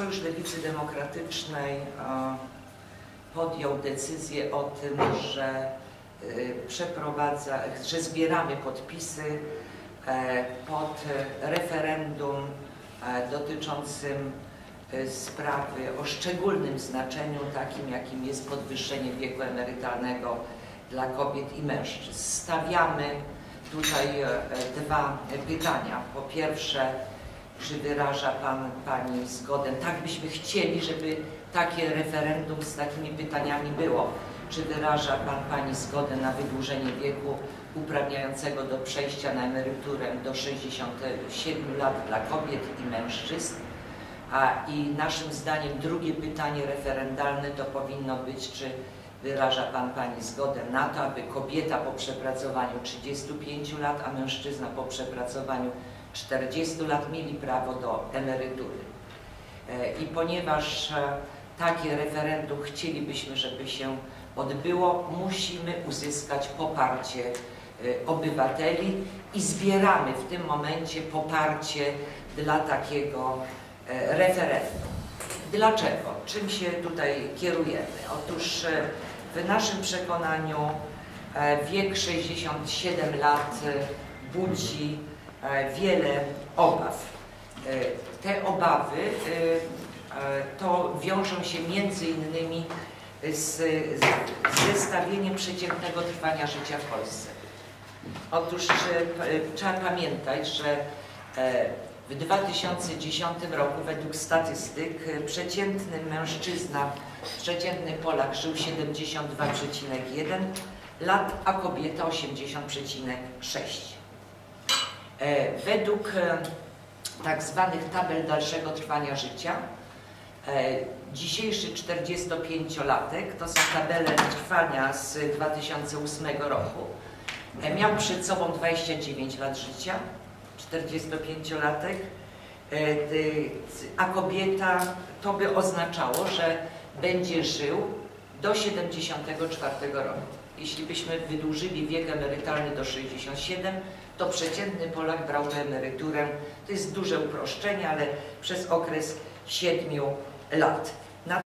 Sojusz Lewicy Demokratycznej e, podjął decyzję o tym, że e, przeprowadza, że zbieramy podpisy e, pod referendum dotyczącym sprawy o szczególnym znaczeniu, takim jakim jest podwyższenie wieku emerytalnego dla kobiet i mężczyzn. Stawiamy tutaj dwa pytania. Po pierwsze, czy wyraża Pan, Pani zgodę? Tak byśmy chcieli, żeby takie referendum z takimi pytaniami było. Czy wyraża Pan, Pani zgodę na wydłużenie wieku uprawniającego do przejścia na emeryturę do 67 lat dla kobiet i mężczyzn? A i naszym zdaniem drugie pytanie referendalne to powinno być, czy wyraża Pan, Pani zgodę na to, aby kobieta po przepracowaniu 35 lat, a mężczyzna po przepracowaniu 40 lat mieli prawo do emerytury. E, I ponieważ e, takie referendum chcielibyśmy, żeby się odbyło, musimy uzyskać poparcie e, obywateli i zbieramy w tym momencie poparcie dla takiego referendum. Dlaczego? Czym się tutaj kierujemy? Otóż w naszym przekonaniu wiek 67 lat budzi wiele obaw. Te obawy to wiążą się między innymi z, z zestawieniem przeciętnego trwania życia w Polsce. Otóż trzeba pamiętać, że w 2010 roku według statystyk przeciętny mężczyzna, przeciętny Polak żył 72,1 lat, a kobieta 80,6. Według tak zwanych tabel dalszego trwania życia dzisiejszy 45-latek, to są tabele trwania z 2008 roku, miał przed sobą 29 lat życia, 45-latek, a kobieta to by oznaczało, że będzie żył do 74 roku. Jeśli byśmy wydłużyli wiek emerytalny do 67, to przeciętny Polak brałby emeryturę, to jest duże uproszczenie, ale przez okres 7 lat.